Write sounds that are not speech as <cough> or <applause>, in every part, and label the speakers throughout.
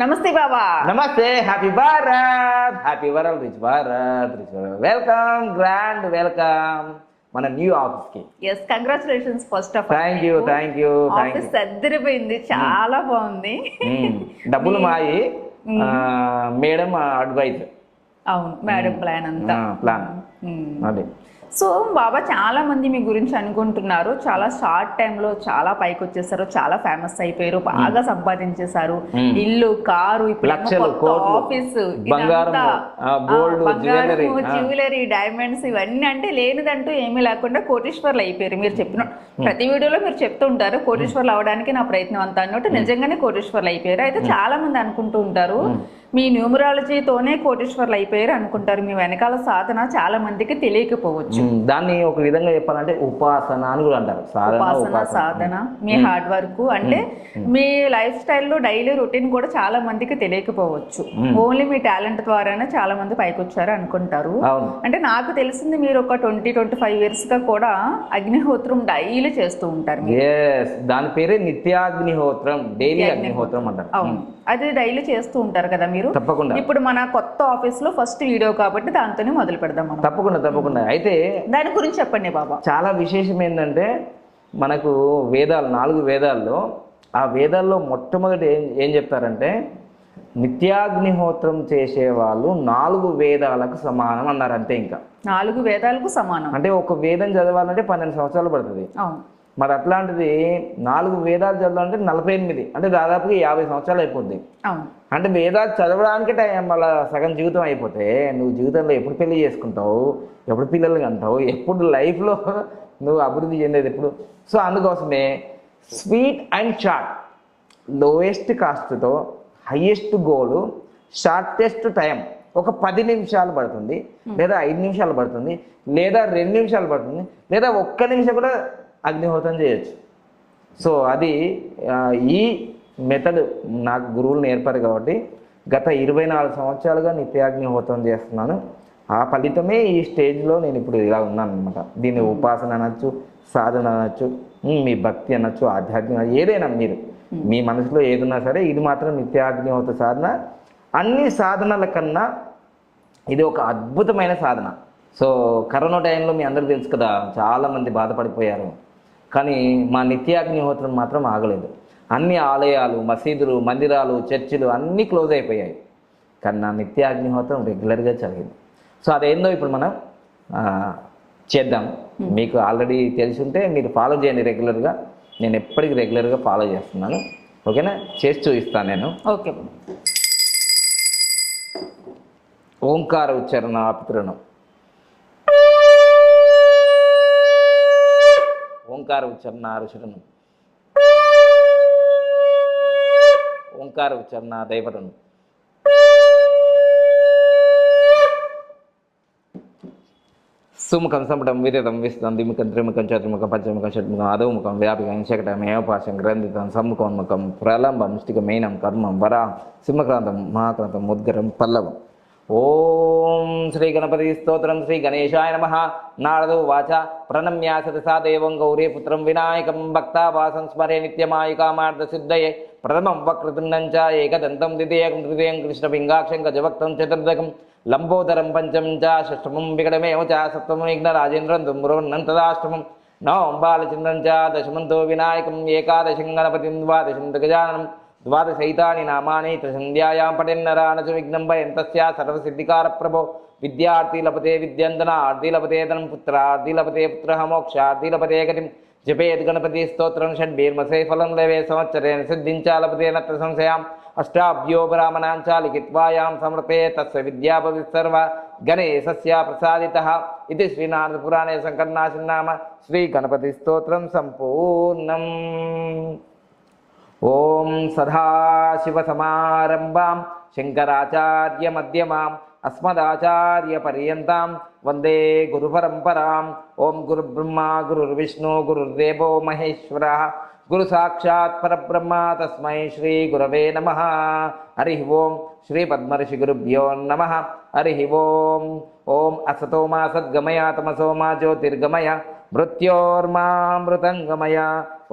Speaker 1: నమస్తే బాబా
Speaker 2: నమస్తే happy Bharat happy world rich Bharat rich welcome grand welcome మన న్యూ ఆఫీస్ కి
Speaker 1: yes congratulations first of
Speaker 2: thank you thank you office
Speaker 1: సర్దిరిపోయింది చాలా hmm. బాగుంది hmm.
Speaker 2: డబ్బులు మాయి hmm. మేడం అడ్వైజ్
Speaker 1: అవును మేడం ప్లాన్ అంతా
Speaker 2: ప్లాన్ అదే
Speaker 1: సో బాబా చాలామంది మీ గురించి అనుకుంటున్నారు చాలా షార్ట్ టైంలో చాలా పైకి వచ్చేసారు చాలా ఫేమస్ అయిపోయారు బాగా సంపాదించేశారు ఇల్లు కారు ఇప్పుడు ఆఫీస్ జ్యువెలరీ డైమండ్స్ ఇవన్నీ అంటే లేనిదంటూ ఏమీ లేకుండా కోటేశ్వర్లు అయిపోయారు మీరు చెప్పిన ప్రతి వీడియోలో మీరు చెప్తూ ఉంటారు కోటేశ్వర్లు అవడానికి నా ప్రయత్నం అంతా అన్నట్టు నిజంగానే కోటేశ్వర్లు అయిపోయారు అయితే చాలా మంది అనుకుంటూ ఉంటారు మీ న్యూమరాలజీతోనే కోటేశ్వర్లు అయిపోయారు అనుకుంటారు మీ వెనకాల సాధన చాలా మందికి తెలియకపోవచ్చు
Speaker 2: దాన్ని ఒక విధంగా చెప్పాలంటే ఉపాసన అని కూడా అంటారు
Speaker 1: ఉపాసన సాధన మీ హార్డ్ వర్క్ అంటే మీ లైఫ్ స్టైల్లో డైలీ రొటీన్ కూడా చాలా మందికి తెలియకపోవచ్చు ఓన్లీ మీ టాలెంట్ ద్వారానే చాలా మంది పైకి వచ్చారు అనుకుంటారు అంటే నాకు తెలిసింది మీరు ఒక ట్వంటీ ట్వంటీ ఫైవ్ ఇయర్స్ గా కూడా అగ్నిహోత్రం డైలీ చేస్తూ ఉంటారు
Speaker 2: దాని పేరే నిత్యాగ్నిహోత్రం డైలీ అగ్నిహోత్రం అంటారు
Speaker 1: అవును అది డైలీ చేస్తూ ఉంటారు కదా మీరు తప్పకుండా ఇప్పుడు మన కొత్త ఆఫీస్ లో ఫస్ట్ వీడియో కాబట్టి దాంతోనే మొదలు పెడదాం
Speaker 2: మనం తప్పకుండా తప్పకుండా అయితే
Speaker 1: దాని గురించి చెప్పండి బాబా
Speaker 2: చాలా విశేషం ఏంటంటే మనకు వేదాలు నాలుగు వేదాల్లో ఆ వేదాల్లో మొట్టమొదటి ఏం ఏం చెప్తారంటే నిత్యాగ్నిహోత్రం చేసే వాళ్ళు నాలుగు వేదాలకు సమానం అన్నారు అంతే ఇంకా
Speaker 1: నాలుగు వేదాలకు సమానం
Speaker 2: అంటే ఒక వేదం చదవాలంటే పన్నెండు సంవత్సరాలు పడుతుంది మరి అట్లాంటిది నాలుగు వేదాలు చదవాలంటే నలభై ఎనిమిది అంటే దాదాపుగా యాభై సంవత్సరాలు అయిపోద్ది అంటే వేదాలు చదవడానికి టైం మళ్ళీ సగం జీవితం అయిపోతే నువ్వు జీవితంలో ఎప్పుడు పెళ్లి చేసుకుంటావు ఎప్పుడు పిల్లలు కంటావు ఎప్పుడు లైఫ్లో నువ్వు అభివృద్ధి చెందేది ఎప్పుడు సో అందుకోసమే స్వీట్ అండ్ షార్ట్ లోయెస్ట్ కాస్ట్తో హయ్యెస్ట్ గోల్ షార్టెస్ట్ టైం ఒక పది నిమిషాలు పడుతుంది లేదా ఐదు నిమిషాలు పడుతుంది లేదా రెండు నిమిషాలు పడుతుంది లేదా ఒక్క నిమిషం కూడా అగ్నిహోత్రం చేయొచ్చు సో అది ఈ మెథడ్ నాకు గురువులు నేర్పారు కాబట్టి గత ఇరవై నాలుగు సంవత్సరాలుగా నిత్యాగ్నిహోత్రం చేస్తున్నాను ఆ ఫలితమే ఈ స్టేజ్లో నేను ఇప్పుడు ఇలా ఉన్నాను అనమాట దీన్ని ఉపాసన అనొచ్చు సాధన అనొచ్చు మీ భక్తి అనొచ్చు ఆధ్యాత్మిక ఏదైనా మీరు మీ మనసులో ఏదున్నా సరే ఇది మాత్రం నిత్యాగ్నిహోత సాధన అన్ని సాధనల కన్నా ఇది ఒక అద్భుతమైన సాధన సో కరోనా టైంలో మీ అందరికీ తెలుసు కదా చాలామంది బాధపడిపోయారు కానీ మా నిత్యాగ్నిహోత్రం మాత్రం ఆగలేదు అన్ని ఆలయాలు మసీదులు మందిరాలు చర్చిలు అన్నీ క్లోజ్ అయిపోయాయి కానీ నా నిత్యాగ్నిహోత్రం రెగ్యులర్గా జరిగింది సో అదేందో ఇప్పుడు మనం చేద్దాం మీకు ఆల్రెడీ తెలిసి ఉంటే మీరు ఫాలో చేయండి రెగ్యులర్గా నేను ఎప్పటికీ రెగ్యులర్గా ఫాలో చేస్తున్నాను ఓకేనా చేసి చూపిస్తాను నేను ఓకే ఓంకార ఉచ్చారణ ఆపితురణం ஓங்கார உச்சரண ஆரம்பிச்சிடணும் ஓங்கார உச்சரண தயப்படணும் சுமுகம் சம்படம் விரதம் விஸ்தம் திமுகம் திருமுகம் சதுர்முகம் பஞ்சமுகம் ஷட்முகம் அதவுமுகம் வியாபிகம் இசகடம் ஏவபாசம் கிரந்திதம் சம்முகோன்முகம் பிரலம்பம் ஸ்டிகம் மெயினம் கர்மம் வரா சிம்மகிராந்தம் மகாகிராந்தம் முத்கரம் பல்லவம் ఓం శ్రీ గణపతి స్తోత్రం శ్రీ గణేశాయ నమ నారదు వాచ ప్రణమ్యాసతసా దేవం గౌరీ పుత్రం వినాయకం భక్తావాసం స్మరే నిత్యమాయుకామార్థసిద్ధయే ప్రథమం వక్రతుండం చ ఏకదంతం ద్వితీయకం తృతీయం కృష్ణ పింగాక్షం గజవక్తం చతుర్దకం లంబోదరం పంచం చ షష్టమం వికటమేవ చ సప్తమం రాజేంద్రం దుమ్రోన్నం తదాష్టమం నవం బాలచంద్రం చ దశమంతో వినాయకం ఏకాదశం గణపతిం ద్వాదశం గజానం ద్వాదశైతాని నామాని సంధ్యాయాం పఠిన్నరానచ విఘ్నం భయం సర్వసిద్ధికార ప్రభో విద్యార్థి లభతే విద్యందన ఆర్ది లభతే ధనం పుత్ర ఆర్ది లభతే పుత్ర మోక్ష ఆర్ది లపతే గతిం జపేద్ గణపతి స్తోత్రం షడ్భీర్మసే ఫలం లవే సంవత్సరేణ సిద్ధించా లభతే నత్ర సంశయాం అష్టాభ్యోపరామణాంచ లిఖిత్వాయాం సమర్పే తస్వ విద్యాభవిసర్వ గణేశస్య ప్రసాదిత ఇది శ్రీనాథపురాణే సంకర్ణాశన్నామ శ్రీ గణపతి స్తోత్రం సంపూర్ణం ఓం సదాశివసమారంభాం శంకరాచార్యమ్యమాం అస్మదాచార్యపర్యంతం వందే గురుపరంపరాం ఓం గురుబ్రహ్మ గురుర్విష్ణు గురుర్దేవో మహేశ్వర గురు సాక్షాత్ పరబ్రహ్మ తస్మై శ్రీ గురవే నమ హరి ఓం శ్రీ పద్మర్షి గురుభ్యో నమ హరి ఓం ఓం అసతోమా సద్గమయ తమసోమా జ్యోతిర్గమయ మృత్యోర్మామృతంగమయ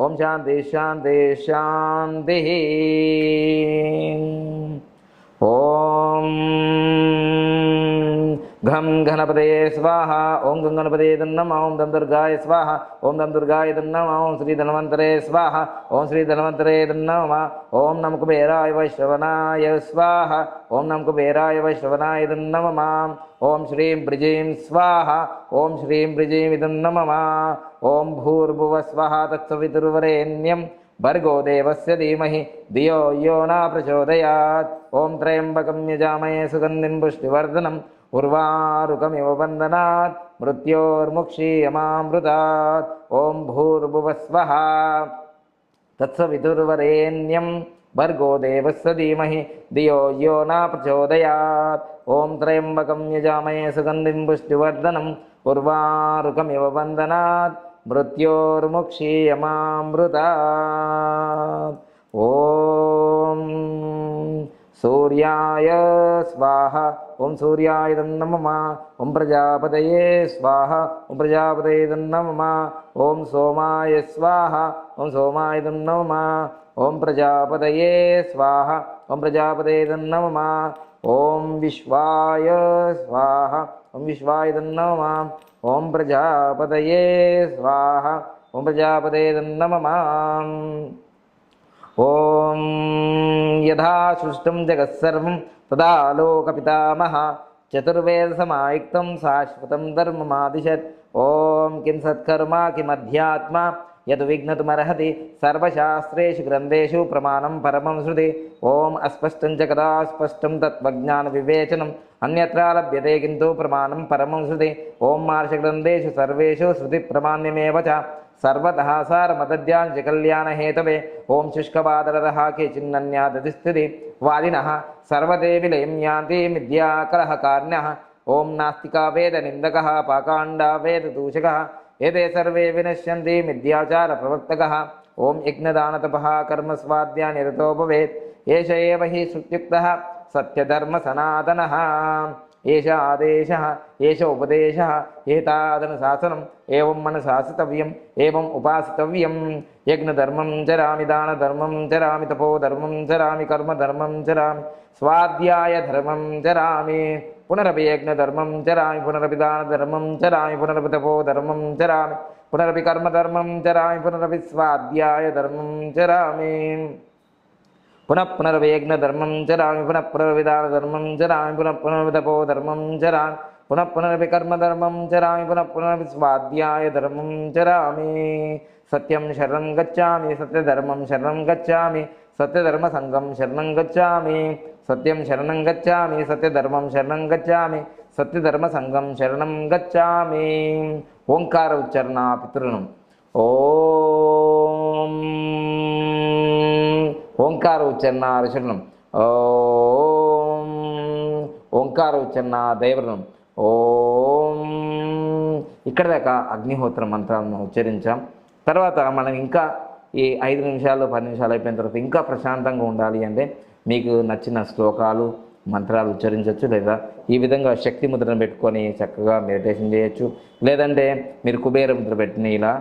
Speaker 2: ఓం శాంతి శాంతి శాంతి ఓం ఘం గణపతయే స్వాహ ఓం గం గణపతయే దన్నం ఓం దం దుర్గాయ స్వాహ ఓం దం దుర్గాయ దన్నం ఓం శ్రీ ధనవంతరే స్వాహ ఓం శ్రీ ధనవంతరే దన్నమ ఓం నమ కుబేరాయ వైశ్రవణాయ స్వాహ ఓం నమ కుబేరాయ వైశ్రవణాయ దన్నమ మాం ఓం శ్రీం బ్రిజీం స్వాహ ఓం శ్రీం బ్రిజీం ఇదం నమ ఓం భూర్భువ స్వాహ తత్సవితుర్వరేణ్యం భర్గో దేవస్య ధీమహి ధియో యో నా ప్రచోదయాత్ ఓం త్రయంబకం యజామయే సుగంధిం పుష్టివర్ధనం उर्वारुकमिव वन्दनात् मृत्योर्मुक्षीयमामृतात् ॐ भूर्भुवस्वः तत्सवितुर्वरेण्यं भर्गो देवः स धीमहि धियो यो नाप्रचोदयात् ॐ त्रयम्बकं यजामहे सुगन्धिं पुष्टिवर्धनम् उर्वारुकमिव वन्दनात् मृत्योर्मुक्षीयमामृता ओ సూర్యాయ స్వాహ ఓం సూర్యాయ నమమ ఓం ప్రజాపతయే స్వాహ ఓం ప్రజాపతయ నమమ ఓం సోమాయ స్వాహ ఓం సోమాయ నమమ ఓం ప్రజాపతయే స్వాహ ఓం ప్రజాపతయ నమమ ఓం విశ్వాయ స్వాహ ఓం విశ్వాయ నమమ ఓం ప్రజాపతయే స్వాహ ఓం ప్రజాపతయ నమమ ఓం యథా సృష్టం జగత్సర్వం తదాలోకపితామహ చతుర్వేదసమాయుక్తం శాశ్వతం ధర్మమాదిశత్ ఓం కిం సత్కర్మ కిమధ్యాత్మ యద్ విఘ్నతుమర్హతి సర్వశాస్త్రేషు గ్రంథేషు ప్రమాణం పరమం శృతి ఓం అస్పష్టం చ కదా స్పష్టం తత్వజ్ఞాన వివేచనం అన్యత్ర లభ్యతే కింటూ ప్రమాణం పరమం శృతి ఓం మార్షగ్రంథేషు సర్వేషు శృతి ప్రమాణ్యమేవ చ सर्वदहासारमतज्ञाञ्जकल्याणहेतवे ॐ शुष्कवादरदः केचिन्नन्यादतिस्थिति वादिनः सर्वते विलयं यान्ति विद्याकलहकारिणः ॐ नास्तिका वेदनिन्दकः पाकाण्डा वेददूषकः एते सर्वे विनश्यन्ति मिथ्याचारप्रवर्तकः ॐ यज्ञदानतपः कर्मस्वाद्यानिरतो भवेत् एष एव हि श्रुत्युक्तः सत्यधर्मसनातनः ఏష ఆదేశ ఏష ఉపదేశ ఏతాదనుశాసనం ఏం మన శాసితవ్యం ఏం ఉపాసితవ్యం యజ్ఞధర్మం చరామి దానధర్మం చరామి తపోధర్మం చరామి కర్మధర్మం చరామి స్వాధ్యాయ ధర్మం చరామి పునరపి యజ్ఞధర్మం చరామి పునరపి దానధర్మం చరామి పునరపి తపోధర్మం చరామి పునరపి కర్మధర్మం చరామి పునరపి స్వాధ్యాయ ధర్మం చరామి புனப்புனர்வியக்ன தர்மம் ஜராமி புனப்புனர்விதான தர்மம் ஜராமி புனப்புனர்விதபோ தர்மம் ஜராமி புனப்புனர்விகர்ம தர்மம் ஜராமி புனப்புனர்வி சுவாத்தியாய தர்மம் ஜராமி சத்யம் சரணம் கச்சாமி சத்ய தர்மம் சரணம் கச்சாமி சத்ய தர்ம சங்கம் சரணம் கச்சாமி சத்யம் சரணம் கச்சாமி சத்ய தர்மம் சரணம் கச்சாமி சத்ய தர்ம சங்கம் சரணம் கச்சாமி ஓங்கார உச்சரணா பித்ருணம் ஓம் ఓంకార ఉచ్చరణ అరిచరణం ఓం ఓంకార ఉచ్చరణ దైవరణం ఓం ఇక్కడ దాకా అగ్నిహోత్ర మంత్రాలను ఉచ్చరించాం తర్వాత మనం ఇంకా ఈ ఐదు నిమిషాలు పది నిమిషాలు అయిపోయిన తర్వాత ఇంకా ప్రశాంతంగా ఉండాలి అంటే మీకు నచ్చిన శ్లోకాలు మంత్రాలు ఉచ్చరించవచ్చు లేదా ఈ విధంగా శక్తి ముద్రను పెట్టుకొని చక్కగా మెడిటేషన్ చేయొచ్చు లేదంటే మీరు కుబేర ముద్ర పెట్టిన ఇలా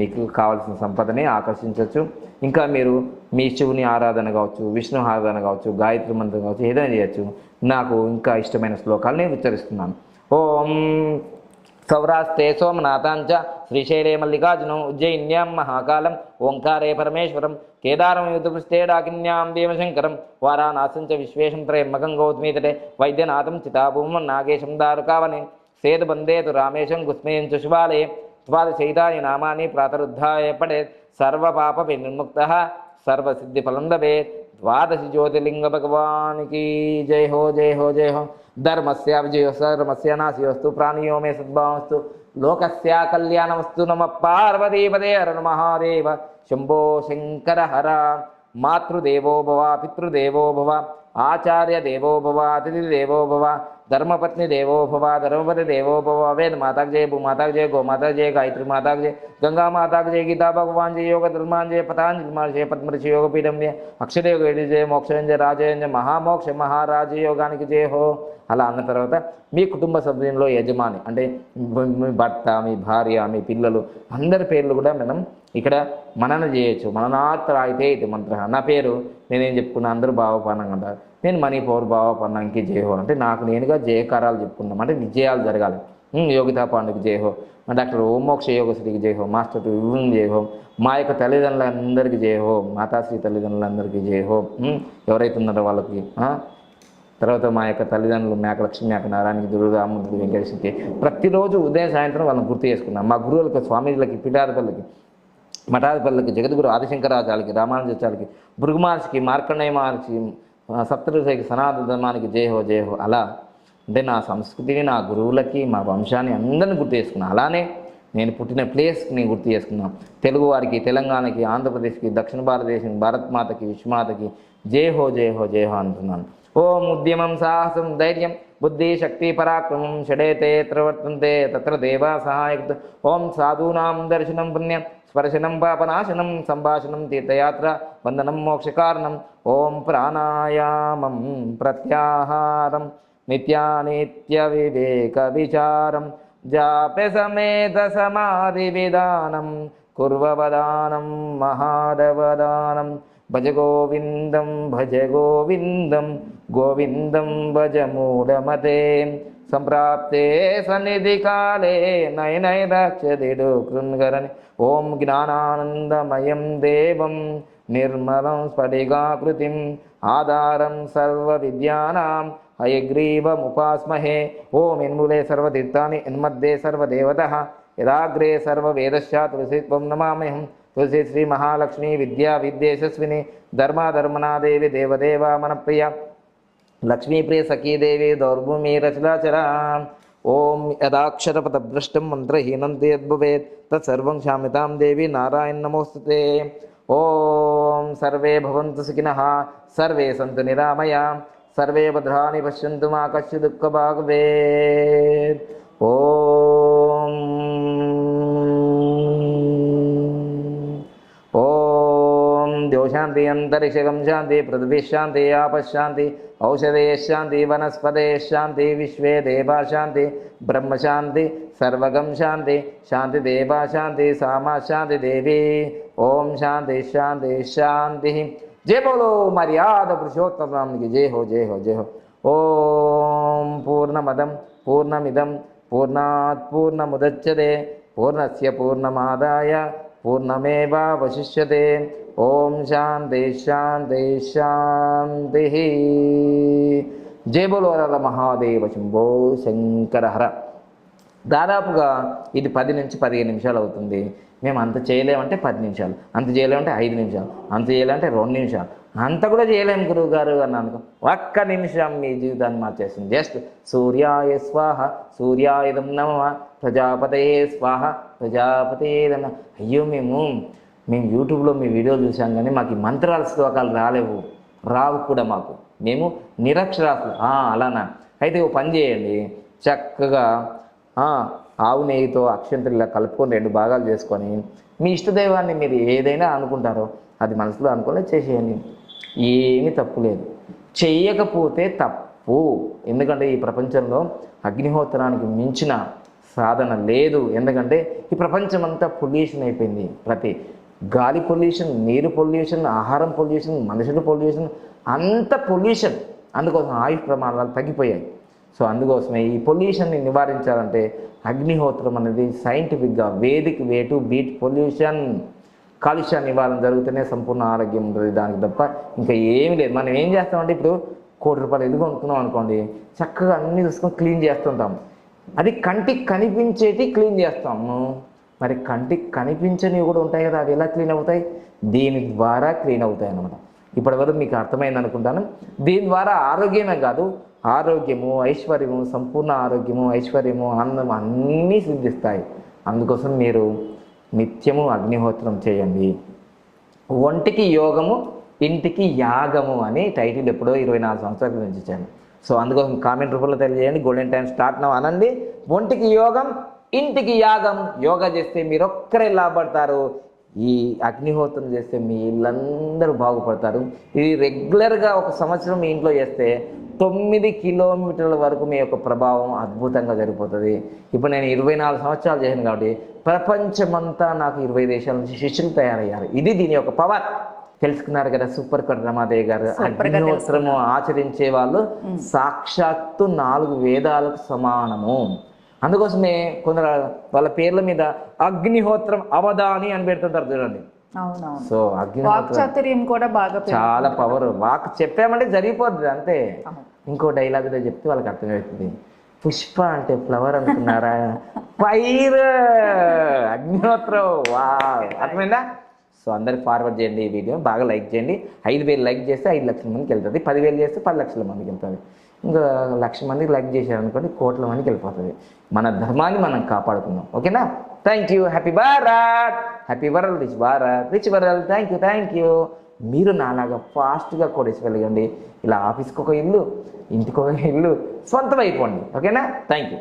Speaker 2: మీకు కావాల్సిన సంపదని ఆకర్షించవచ్చు ఇంకా మీరు మీ శివుని ఆరాధన కావచ్చు విష్ణు ఆరాధన కావచ్చు గాయత్రి మంత్రం కావచ్చు ఏదైనా చేయొచ్చు నాకు ఇంకా ఇష్టమైన శ్లోకాలని ఉచ్చరిస్తున్నాను ఓం సౌరాష్ట్రే సోమనాథాంచ శ్రీశైలే మల్లికార్జునం ఉజ్జయిన్యాం మహాకాలం ఓంకారే పరమేశ్వరం కేదారం యుధపృష్ఠే డాకిన్యాం భీమశంకరం వారానాశం చ విశ్వేశం త్రయమ్మకం గౌతమీతటే వైద్యనాథం చితాభూమం నాగేశం దారుకావని సేదు బందేతు రామేశం గుస్మయం చ శివాలయే ద్వాదశైతాని నామాని ప్రాతరుద్ధాయ పడే సర్వపాపపి నిర్ముక్త సర్వసిద్ధిఫలం దవే ద్వాదశి జ్యోతిర్లింగ భగవానికి జయ హో జయ హో జయ హో ధర్మస్యావిజయోస్ ధర్మస్యానాశయోస్తు ప్రాణియోమే సద్భావస్తు లోకస్యా కళ్యాణమస్తు నమ పార్వదేవదే హర మహాదేవ శంభో శంకర హర మాతృదేవో భవ పితృదేవో భవ ఆచార్య దేవో భవ అతిథి దేవో భవ ధర్మపత్ని దేవోభవ ధర్మపతి దేవోభవ वेद माता జయ భూ माता జయ గో माता జయ గాయత్రి माता జయ గంగా మాతాకు జయ గీతా భగవాన్ జయ యోగ ధర్మాన్ జయ पतांजलि జయ पद्मऋषि యోగ పీఠం जय అక్షరయోగ ఏడు జయ మోక్షం జయ రాజయం జయ మహామోక్ష మహారాజయోగానికి జయ హో అలా అన్న తర్వాత మీ కుటుంబ సభ్యంలో యజమాని అంటే మీ భర్త మీ భార్య మీ పిల్లలు అందరి పేర్లు కూడా మనం ఇక్కడ మనన చేయొచ్చు మననాత్ర అయితే ఇది మంత్ర నా పేరు నేనేం చెప్పుకున్నా అందరూ భావపానంగా కదా నేను మనీ పవర్ భావపానానికి జయహో అంటే నాకు నేనుగా జయకారాలు చెప్పుకున్నాం అంటే విజయాలు జరగాలి యోగితా పాండుకి జయహో డాక్టర్ ఓమోక్ష యోగశ్రీకి జయహో మాస్టర్ విభూం జయహో మా యొక్క తల్లిదండ్రులందరికీ జయహో మాతాశ్రీ తల్లిదండ్రులందరికీ జయహో ఎవరైతే ఉన్నారో వాళ్ళకి తర్వాత మా యొక్క తల్లిదండ్రులు మేక లక్ష్మి మేక నారాయణకి గురు వెంకటేశ్వరికి ప్రతిరోజు ఉదయం సాయంత్రం వాళ్ళని గుర్తు చేసుకున్నాం మా గురువులకి స్వామీజీలకి పీఠాధిపతులకి మఠాధిపతులకి జగద్గురు ఆదిశంకరాచార్యకి రామానుజాచార్యకి భృగు మహర్షికి మార్కండేయ మహర్షి సప్తరుషికి సనాతన ధర్మానికి జయహో జయహో అలా అంటే నా సంస్కృతిని నా గురువులకి మా వంశాన్ని అందరిని గుర్తు చేసుకున్నాను అలానే నేను పుట్టిన ప్లేస్ని గుర్తు చేసుకున్నాను తెలుగు వారికి తెలంగాణకి ఆంధ్రప్రదేశ్కి దక్షిణ భారతదేశం భారత్ మాతకి విశ్వమాతకి జయహో జయహో జయహో అంటున్నాను ఓం ఉద్యమం సాహసం ధైర్యం బుద్ధి శక్తి పరాక్రమం షడేతే త్రవర్తంతే తత్ర దేవా సహాయక ఓం సాధూనాం దర్శనం పుణ్యం స్పర్శనం పాపనాశనం సంభాషణం తీర్థయాత్ర వందనం మోక్షకారణం ఓం ప్రాణాయామం ప్రత్యాహారం నిత్యానిత్య వివేక విచారం జాప్య సమేత సమాధి విధానం కుర్వవదానం మహాదవదానం భజ గోవిందం భజ గోవిందం గోవిందం భజ మూఢమతే సంప్రాప్తే సన్నిధి కాలే నయనై నయనైరాక్షదిడు కృంగరని ఓం జ్ఞానానందమయం దేవం నిర్మలం స్ఫటికాకృతిం ఆధారం సర్వ విద్యానాం హయగ్రీవముపాస్మహే ఓం ఎన్ములే సర్వతీర్థాని ఎన్మద్దే సర్వదేవత యదాగ్రే సర్వేదశా తులసి త్వం నమామ్యహం తులసి శ్రీ మహాలక్ష్మీ విద్యా విద్యేశస్విని ధర్మాధర్మనాదేవి దేవదేవా మన మనప్రియ लक्ष्मीप्रियसखीदेवी दौर्भूमीरचलाचरा ॐ यदाक्षरपदभ्रष्टं मन्त्रहीनं यद्भवेत् तत्सर्वं क्षामितां देवी नारायणमोऽस्तु ते ॐ सर्वे भवन्तु सुखिनः सर्वे सन्तु निरामया सर्वे भद्राणि पश्यन्तु मा दुःखभागवेत् ॐ శాంతి అంతరిక్షం శాంతి పృథ్వీశాంతి ఆపశాంతి ఔషధేశాంతి వనస్పదేశాంతి విశ్వే దేవాశాంతి బ్రహ్మశాంతి సర్వగం శాంతి శాంతి దేవాశాంతి సామాశాంతి దేవి ఓం శాంతి శాంతి శాంతి జయ బోలో మర్యాద పురుషోత్తమానికి జయ హో జయ హో జయ హో ఓం పూర్ణమదం పూర్ణమిదం పూర్ణాత్ పూర్ణముదచ్చతే పూర్ణస్య పూర్ణమాదాయ పూర్ణమేవాశిష్యతే ఓం శాంతి శాంతి శాంతి జయ బోలోరాల మహాదేవ శంభో శంకర హర దాదాపుగా ఇది పది నుంచి పదిహేను నిమిషాలు అవుతుంది మేము అంత చేయలేమంటే పది నిమిషాలు అంత చేయలేమంటే ఐదు నిమిషాలు అంత చేయలేమంటే రెండు నిమిషాలు అంత కూడా చేయలేము గురువు గారు అని అనుకో ఒక్క నిమిషం మీ జీవితాన్ని మార్చేస్తుంది జస్ట్ సూర్యాయ స్వాహ సూర్యాయుధం నమ ప్రజాపతయే స్వాహ ఏదన్నా అయ్యో మేము మేము యూట్యూబ్లో మీ వీడియోలు చూసాం కానీ మాకు ఈ మంత్రాల శ్లోకాలు రాలేవు రావు కూడా మాకు మేము నిరక్షరాస్తులు అలానా అయితే ఓ పని చేయండి చక్కగా ఆవు నెయ్యితో అక్షంతలు కలుపుకొని రెండు భాగాలు చేసుకొని మీ ఇష్టదైవాన్ని మీరు ఏదైనా అనుకుంటారో అది మనసులో అనుకునే చేసేయండి ఏమీ తప్పు లేదు చేయకపోతే తప్పు ఎందుకంటే ఈ ప్రపంచంలో అగ్నిహోత్రానికి మించిన సాధన లేదు ఎందుకంటే ఈ ప్రపంచం అంతా పొల్యూషన్ అయిపోయింది ప్రతి గాలి పొల్యూషన్ నీరు పొల్యూషన్ ఆహారం పొల్యూషన్ మనుషుల పొల్యూషన్ అంత పొల్యూషన్ అందుకోసం ఆయుష్ ప్రమాణాలు తగ్గిపోయాయి సో అందుకోసమే ఈ పొల్యూషన్ని నివారించాలంటే అగ్నిహోత్రం అనేది సైంటిఫిక్గా వేదిక వే టు బీట్ పొల్యూషన్ కాలుష్యాన్ని నివారణ జరిగితేనే సంపూర్ణ ఆరోగ్యం ఉంటుంది దానికి తప్ప ఇంకా ఏమి లేదు మనం ఏం చేస్తామంటే ఇప్పుడు కోటి రూపాయలు ఎదుగు కొనుక్కున్నాం అనుకోండి చక్కగా అన్నీ చూసుకొని క్లీన్ చేస్తుంటాం అది కంటికి కనిపించేటి క్లీన్ చేస్తాము మరి కంటికి కనిపించనివి కూడా ఉంటాయి కదా అవి ఎలా క్లీన్ అవుతాయి దీని ద్వారా క్లీన్ అవుతాయి అన్నమాట ఇప్పటివరకు మీకు అర్థమైంది అనుకుంటాను దీని ద్వారా ఆరోగ్యమే కాదు ఆరోగ్యము ఐశ్వర్యము సంపూర్ణ ఆరోగ్యము ఐశ్వర్యము ఆనందం అన్నీ సిద్ధిస్తాయి అందుకోసం మీరు నిత్యము అగ్నిహోత్రం చేయండి ఒంటికి యోగము ఇంటికి యాగము అని టైటిల్ ఎప్పుడో ఇరవై నాలుగు సంవత్సరాల నుంచి ఇచ్చాను సో అందుకోసం కామెంట్ రూపంలో తెలియజేయండి గోల్డెన్ టైం స్టార్ట్ అనండి ఒంటికి యోగం ఇంటికి యాగం యోగా చేస్తే మీరు ఒక్కరే లాభపడతారు ఈ అగ్నిహోత్రం చేస్తే మీ ఇల్లందరూ బాగుపడతారు ఇది రెగ్యులర్గా ఒక సంవత్సరం మీ ఇంట్లో చేస్తే తొమ్మిది కిలోమీటర్ల వరకు మీ యొక్క ప్రభావం అద్భుతంగా జరిగిపోతుంది ఇప్పుడు నేను ఇరవై నాలుగు సంవత్సరాలు చేశాను కాబట్టి ప్రపంచమంతా నాకు ఇరవై దేశాల నుంచి శిష్యులు తయారయ్యారు ఇది దీని యొక్క పవర్ తెలుసుకున్నారు కదా సూపర్ కట్ రమాదేవి గారు అగ్నిహోత్రము ఆచరించే వాళ్ళు సాక్షాత్తు నాలుగు వేదాలకు సమానము అందుకోసమే కొందరు వాళ్ళ పేర్ల మీద అగ్నిహోత్రం అవధాని అని పెడుతుంటారు చూడండి సో అగ్నిహోత్రం కూడా బాగా చాలా పవర్ వాక్ చెప్పామంటే జరిగిపోతుంది అంతే ఇంకో డైలాగ్లో చెప్తే వాళ్ళకి అర్థమవుతుంది పుష్ప అంటే ఫ్లవర్ అనుకున్నారా <laughs> పైర్ అగ్నిహోత్రం వా అర్థమైందా సో అందరికి ఫార్వర్డ్ చేయండి ఈ వీడియో బాగా లైక్ చేయండి ఐదు వేలు లైక్ చేస్తే ఐదు లక్షల మందికి వెళ్తుంది పదివేలు చేస్తే పది లక్షల మందికి వెళ్తుంది ఇంకా లక్ష మందికి లైక్ చేశారనుకోండి కోట్ల మందికి వెళ్ళిపోతుంది మన ధర్మాన్ని మనం కాపాడుకుందాం ఓకేనా thank you happy Bharat happy world rich Bharat rich world thank you thank you మీరు నాలాగా ఫాస్ట్గా కొడేసి వెళ్ళగండి ఇలా ఆఫీస్కి ఒక ఇల్లు ఇంటికి ఒక ఇల్లు స్వంతం అయిపోండి ఓకేనా థ్యాంక్ యూ